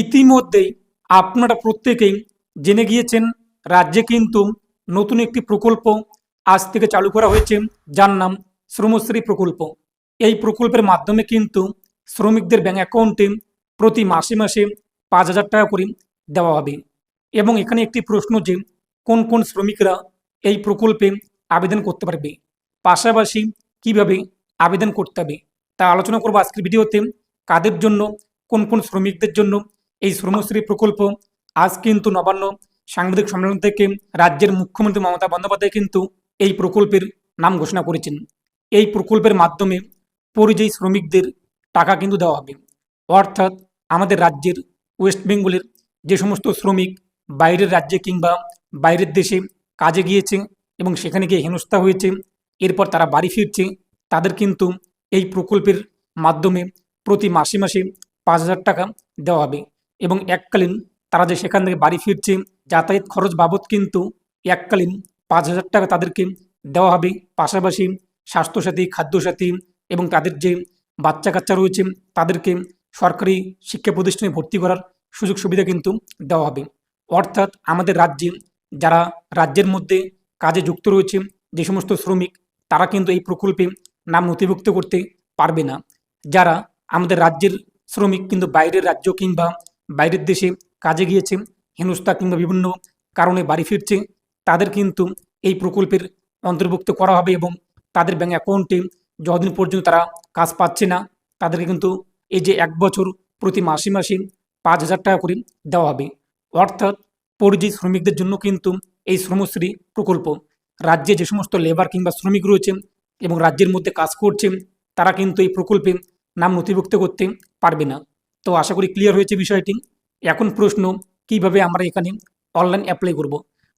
ইতিমধ্যেই আপনারা প্রত্যেকেই জেনে গিয়েছেন, রাজ্যে কিন্তু নতুন একটি প্রকল্প আজ থেকে চালু করা হয়েছে, যার নাম শ্রমশ্রী প্রকল্প। এই প্রকল্পের মাধ্যমে কিন্তু শ্রমিকদের ব্যাঙ্ক অ্যাকাউন্টে প্রতি মাসে মাসে পাঁচ হাজার টাকা করে দেওয়া হবে। এবং এখানে একটি প্রশ্ন যে, কোন কোন শ্রমিকরা এই প্রকল্পে আবেদন করতে পারবে? পাশাপাশি কীভাবে আবেদন করতে হবে? তা আলোচনা করব আজকের ভিডিওতে। কাদের জন্য, কোন কোন শ্রমিকদের জন্য এই শ্রমশ্রী প্রকল্প আজ কিন্তু নবান্ন। সাংবাদিক সম্মেলন থেকে রাজ্যের মুখ্যমন্ত্রী মমতা বন্দ্যোপাধ্যায় কিন্তু এই প্রকল্পের নাম ঘোষণা করেছেন। এই প্রকল্পের মাধ্যমে পরিযায়ী শ্রমিকদের টাকা কিন্তু দেওয়া হবে। অর্থাৎ আমাদের রাজ্যের ওয়েস্ট বেঙ্গলের যে সমস্ত শ্রমিক বাইরের রাজ্যে কিংবা বাইরের দেশে কাজে গিয়েছে এবং সেখানে গিয়ে হেনস্থা হয়েছে, এরপর তারা বাড়ি ফিরছে, তাদের কিন্তু এই প্রকল্পের মাধ্যমে প্রতি মাসে মাসে পাঁচ হাজার টাকা দেওয়া হবে। এবং এককালীন তারা যে সেখান থেকে বাড়ি ফিরছে, যাতায়াত খরচ বাবদ কিন্তু এককালীন পাঁচ হাজার টাকা তাদেরকে দেওয়া হবে। পাশাপাশি স্বাস্থ্যসাথী, খাদ্যসাথী এবং তাদের যে বাচ্চা কাচ্চা রয়েছে, তাদেরকে সরকারি শিক্ষা প্রতিষ্ঠানে ভর্তি করার সুযোগ সুবিধা কিন্তু দেওয়া হবে। অর্থাৎ আমাদের রাজ্যে যারা রাজ্যের মধ্যে কাজে যুক্ত রয়েছে, যে সমস্ত শ্রমিক, তারা কিন্তু এই প্রকল্পে নাম নথিভুক্ত করতে পারবে না। যারা আমাদের রাজ্যের শ্রমিক, কিন্তু বাইরের রাজ্য কিংবা বাইরের দেশে কাজে গিয়েছে, হেনস্থা কিংবা বিভিন্ন কারণে বাড়ি ফিরছে, তাদের কিন্তু এই প্রকল্পের অন্তর্ভুক্ত করা হবে এবং তাদের ব্যাঙ্ক অ্যাকাউন্টে যতদিন পর্যন্ত তারা কাজ পাচ্ছে না, তাদেরকে কিন্তু এই যে এক বছর প্রতি মাসে মাসে পাঁচ হাজার টাকা করে দেওয়া হবে। অর্থাৎ পরিযায়ী শ্রমিকদের জন্য কিন্তু এই শ্রমশ্রী প্রকল্প। রাজ্যে যে সমস্ত লেবার কিংবা শ্রমিক রয়েছে এবং রাজ্যের মধ্যে কাজ করছে, তারা কিন্তু এই প্রকল্পে নাম নথিভুক্ত করতে পারবে না। তো আশা করি ক্লিয়ার হয়েছে বিষয়টি। এখন প্রশ্ন, কীভাবে আমরা এখানে অনলাইন অ্যাপ্লাই করব?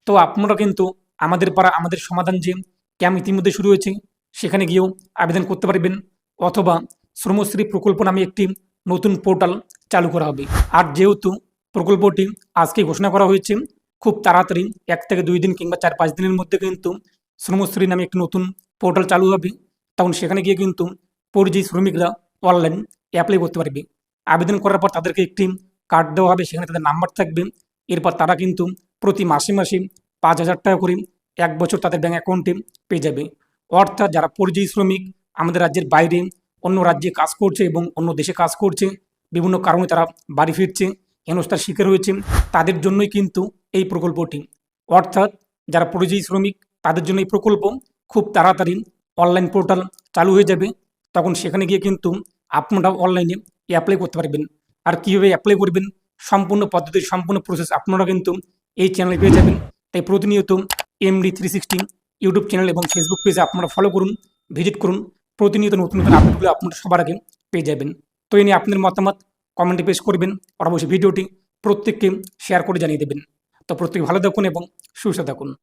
তো আপনারা কিন্তু আমাদের পাড়া, আমাদের সমাধান যে ক্যাম্প ইতিমধ্যে শুরু হয়েছে, সেখানে গিয়েও আবেদন করতে পারবেন অথবা শ্রমশ্রী প্রকল্প নামে একটি নতুন পোর্টাল চালু করা হবে। আর যেহেতু প্রকল্পটি আজকে ঘোষণা করা হয়েছে, খুব তাড়াতাড়ি এক থেকে দুই দিন কিংবা চার পাঁচ দিনের মধ্যে কিন্তু শ্রমশ্রী নামে একটি নতুন পোর্টাল চালু হবে। তখন সেখানে গিয়ে কিন্তু পরিযায়ী শ্রমিকরা অনলাইন অ্যাপ্লাই করতে পারবে। আবেদন করার পর তাদেরকে একটি কার্ড দেওয়া হবে, সেখানে তাদের নাম্বার থাকবে। এরপর তারা কিন্তু প্রতি মাসে মাসে পাঁচ হাজার টাকা করে এক বছর তাদের ব্যাঙ্ক অ্যাকাউন্টে পেয়ে যাবে। অর্থাৎ যারা পরিযায়ী শ্রমিক, আমাদের রাজ্যের বাইরে অন্য রাজ্যে কাজ করছে এবং অন্য দেশে কাজ করছে, বিভিন্ন কারণে তারা বাড়ি ফিরছে, হেনস্থার শিকার হয়েছে, তাদের জন্যই কিন্তু এই প্রকল্পটি। অর্থাৎ যারা পরিযায়ী শ্রমিক, তাদের জন্য এই প্রকল্প খুব তাড়াতাড়ি অনলাইন পোর্টাল চালু হয়ে যাবে। তখন সেখানে গিয়ে কিন্তু আপনারা অনলাইনে অ্যাপ্লাই করতে পারবেন। আর কীভাবে অ্যাপ্লাই করবেন, সম্পূর্ণ পদ্ধতি, সম্পূর্ণ প্রসেস আপনারা কিন্তু এই চ্যানেলে পেয়ে যাবেন। তাই প্রতিনিয়ত MD three sixty YouTube channel এবং ফেসবুক পেজে আপনারা ফলো করুন ভিজিট করুন। প্রতিনিয়ত নতুন নতুন আপডেটগুলো আপনারা সবার আগে পেয়ে যাবেন। তো এই নিয়ে আপনাদের মতামত কমেন্টে পেশ করবেন আর অবশ্যই ভিডিওটি প্রত্যেককে শেয়ার করে জানিয়ে দেবেন। তো প্রত্যেকে ভালো থাকুন এবং সুস্থ থাকুন।